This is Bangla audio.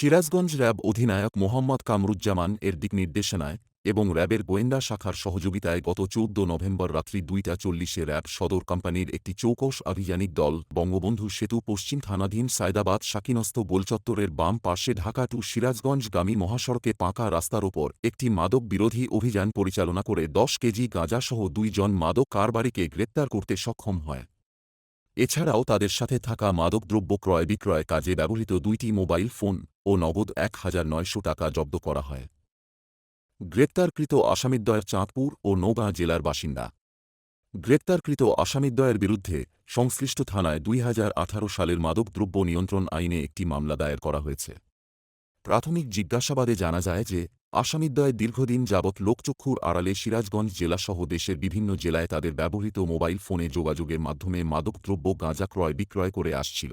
সিরাজগঞ্জ র্যাব অধিনায়ক মোহাম্মদ কামরুজ্জামান এর দিক নির্দেশনায় এবং র্যাবের গোয়েন্দা শাখার সহযোগিতায় গত চৌদ্দ নভেম্বর রাত্রি দুইটা চল্লিশে র্যাব সদর কোম্পানির একটি চৌকস আভিযানিক দল বঙ্গবন্ধু সেতু পশ্চিম থানাধীন সায়দাবাদ শাকিনস্থ গোলচত্বরের বাম পার্শ্বে ঢাকা টু সিরাজগঞ্জগামী মহাসড়কে পাকা রাস্তার ওপর একটি মাদক বিরোধী অভিযান পরিচালনা করে দশ কেজি গাঁজাসহ দুইজন মাদক কারবারিকে গ্রেপ্তার করতে সক্ষম হয়। এছাড়াও তাদের সাথে থাকা মাদকদ্রব্য ক্রয় বিক্রয় কাজে ব্যবহৃত দুইটি মোবাইল ফোন ও নগদ এক হাজার নয়শো টাকা জব্দ করা হয়। গ্রেপ্তারকৃত আসামিদ্বয়ের চাঁদপুর ও নৌগাঁ জেলার বাসিন্দা। গ্রেপ্তারকৃত আসামিদ্বয়ের বিরুদ্ধে সংশ্লিষ্ট থানায় দুই হাজার আঠারো সালের মাদকদ্রব্য নিয়ন্ত্রণ আইনে একটি মামলা দায়ের করা হয়েছে। প্রাথমিক জিজ্ঞাসাবাদে জানা যায় যে, আসামিদ্বয় দীর্ঘদিন যাবৎ লোকচক্ষুর আড়ালে সিরাজগঞ্জ জেলাসহ দেশের বিভিন্ন জেলায় তাদের ব্যবহৃত মোবাইল ফোনে যোগাযোগের মাধ্যমে মাদকদ্রব্য গাঁজা ক্রয় বিক্রয় করে আসছিল।